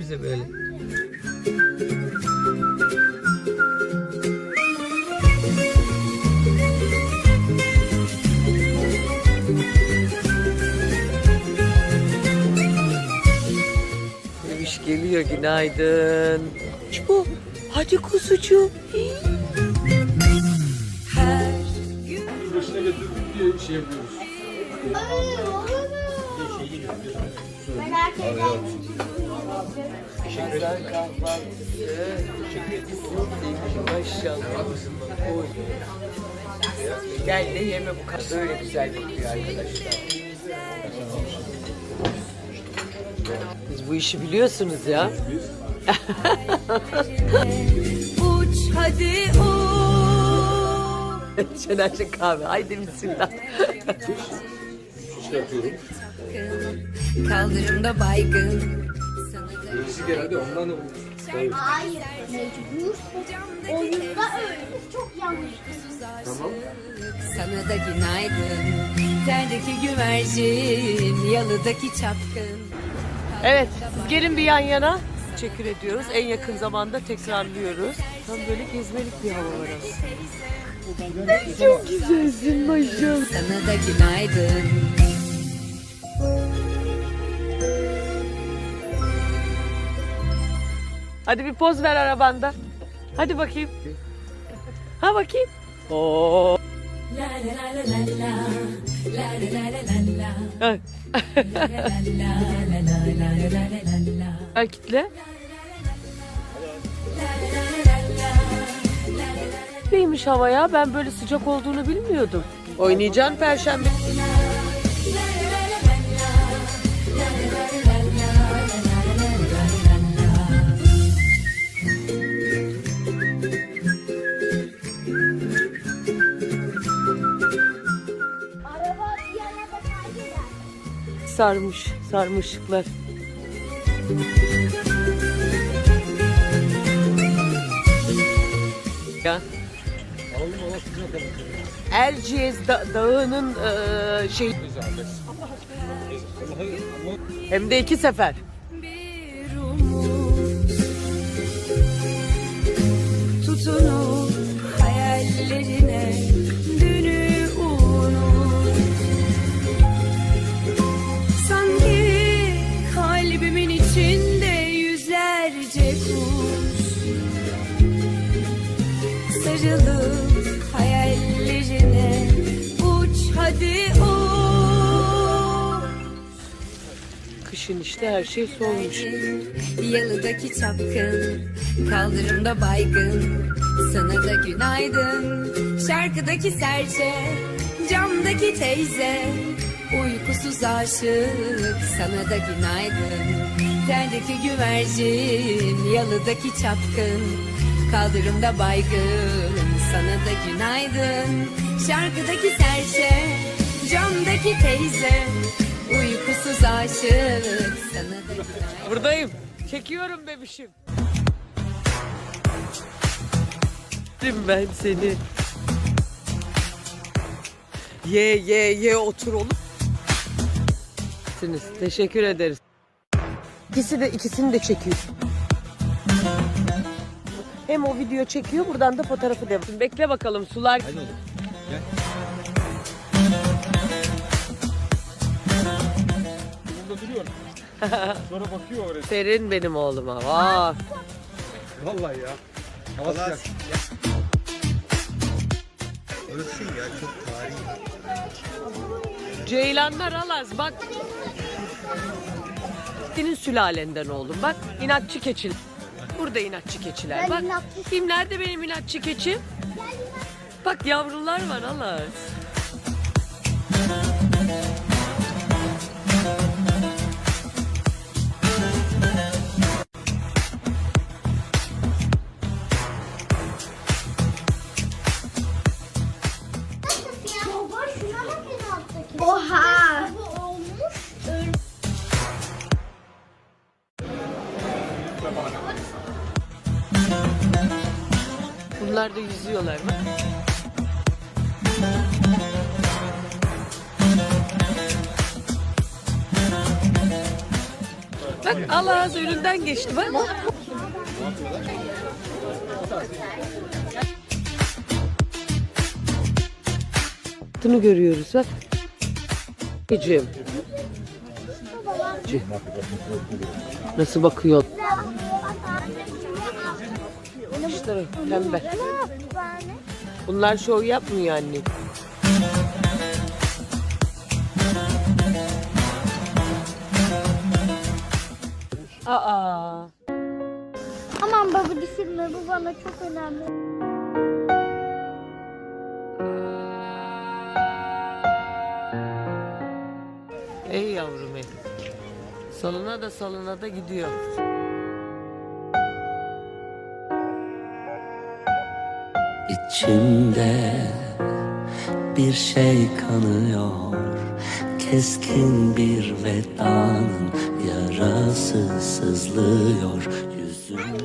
bize böyle. Demiş geliyor günaydın. Bu hadi kuzucuğum. başına getirdik diye şey yapıyoruz. Merak ederim. Güzel kahvaltısı. Maşallah. Oy. Gel de yeme bu kadar. Böyle güzel bekliyor arkadaşlar. Siz bu işi biliyorsunuz ya. Uç hadi uç. Şenerci kahve. Haydi bismillah. Çıkartıyorum. Kaldırımda baygın. Sana da Birisi geldi ondan da Hayır. Mecbur. Oyunda öyle. Çok yanlış. Tamam. Sana da günaydın. Terdeki güvercin, yalıdaki çapkın. Evet, siz gelin bir yan yana. Teşekkür ediyoruz. En yakın zamanda tekrarlıyoruz. Tam böyle gezmelik bir hava var aslında. Çok güzelsin maşallah. Sana da günaydın. Hadi bir poz ver arabanda. Hadi bakayım. Ha bakayım. Oo. Ha. Ver kitle. Neymiş hava ya? Ben böyle sıcak olduğunu bilmiyordum. Oynayacaksın perşembe. Sarmış, sarmışlıklar. Ya. Erciyes da- Dağı'nın eee, şey hem de iki sefer. Bir umut tutunup Kışın işte her şey solmuş. Yalıdaki çapkın, kaldırımda baygın. Sana da günaydın, şarkıdaki serçe, camdaki teyze. Uykusuz aşık, sana da günaydın. Terdeki güvercin, yalıdaki çapkın, kaldırımda baygın. Sana da günaydın, şarkıdaki serçe, camdaki teyze. Uykusuz aşık, sana da günaydın. Buradayım. Çekiyorum bebişim. Ben seni. Ye ye ye otur oğlum. Siz, Teşekkür ederiz. İkisi de ikisini de çekiyor. Hem o video çekiyor buradan da fotoğrafı devam. Bekle bakalım sular. Burada duruyor. Sonra bakıyor oraya. Serin benim oğluma. Vah. Vallahi ya. Hava sıcak. Burası ya çok tarihi. Ceylanlar alaz bak. Senin sülalenden oğlum bak inatçı keçil. Burada inatçı keçiler bak. Kim nerede benim inatçı keçim? Bak yavrular var alaz. Da yüzüyorlar bak. Bak Allah az önünden geçti bak. Bunu görüyoruz bak. Ecim. Ece. Nasıl bakıyor? İşte pembe. Bunlar şov yapmıyor anne. Aa. Aman baba düşürme bu bana çok önemli. Ey yavrum ey. Salına da salına da gidiyor. İçimde bir şey kanıyor. Keskin bir vedanın yarası sızlıyor. Yüzümde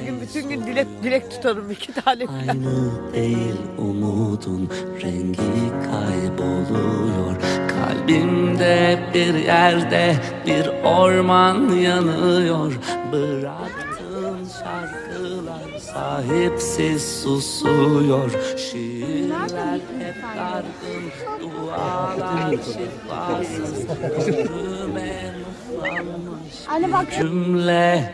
Bugün bütün gün dilek dilek tutarım iki tane. aynı değil umudun rengi kayboluyor. Kalbimde bir yerde bir orman yanıyor. Bıraktığın şarkılar sahipsiz susuyor Şiirler hep dargın, dualar şifasız Ömrüme mıhlanmış Anne bak cümle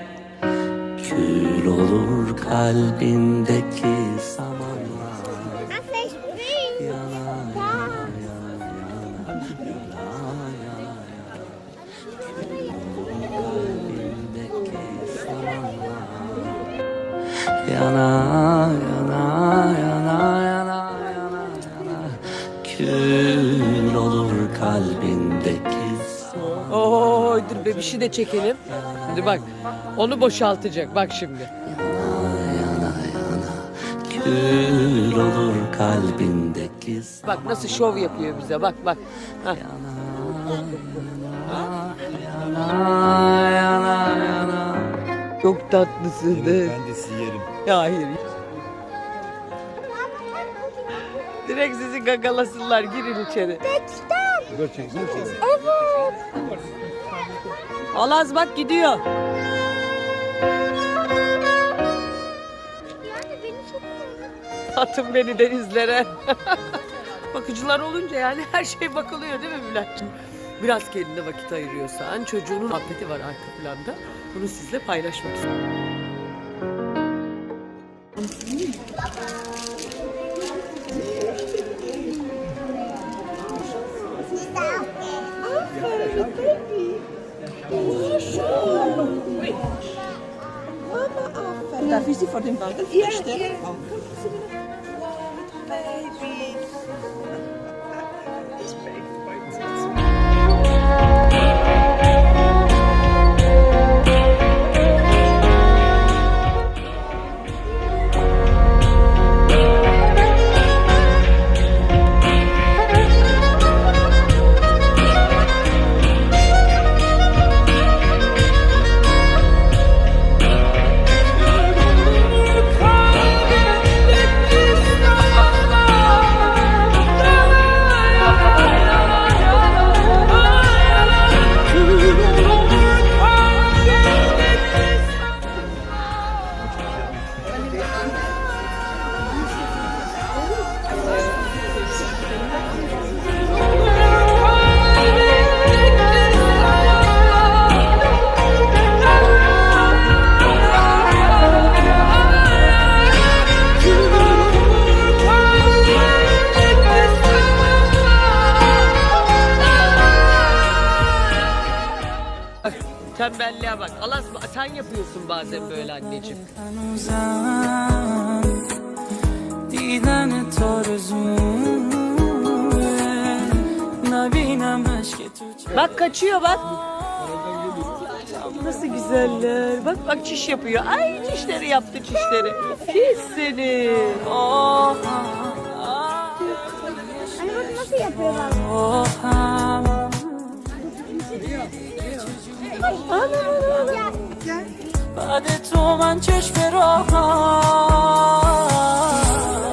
Kül olur kalbindeki kalbindeki Oo, dur bebişi de çekelim. Şimdi bak onu boşaltacak bak şimdi. yana yana Kül olur kalbindeki Bak nasıl şov yapıyor bize bak bak. Hah. yana yana yana Çok tatlısın. Ben de sizi yerim. Ya hayır. Direkt sizi gagalasınlar girin içeri. Seni. Alaz bak gidiyor. Atın beni denizlere. Bakıcılar olunca yani her şey bakılıyor değil mi Bülent'ciğim? Biraz kendine vakit ayırıyorsan çocuğunun muhabbeti var arka planda. Bunu sizle paylaşmak istiyorum. Oh, schön. Ui. Mama, Darf ich Sie vor dem Wald ja, verstecken? Ja. Oh. Baby. It's baby. Bak, tembelliğe bak. Alaz sen yapıyorsun bazen böyle anneciğim. هنوزم دیدن تو رزومه نبینم اشک تو Bak kaçıyor bak. Nasıl güzeller. Bak bak çiş yapıyor. Ay çişleri yaptı çişleri. Pis seni. Oh. Anne bak nasıl yapıyorlar. چراغم بعد تو من چشم راهم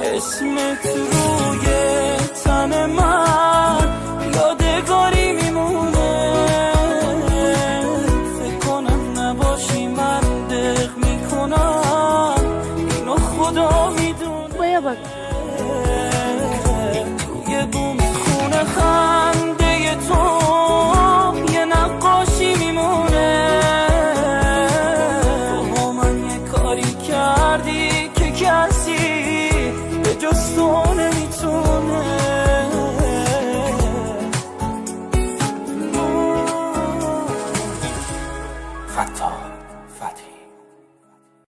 اسمت روی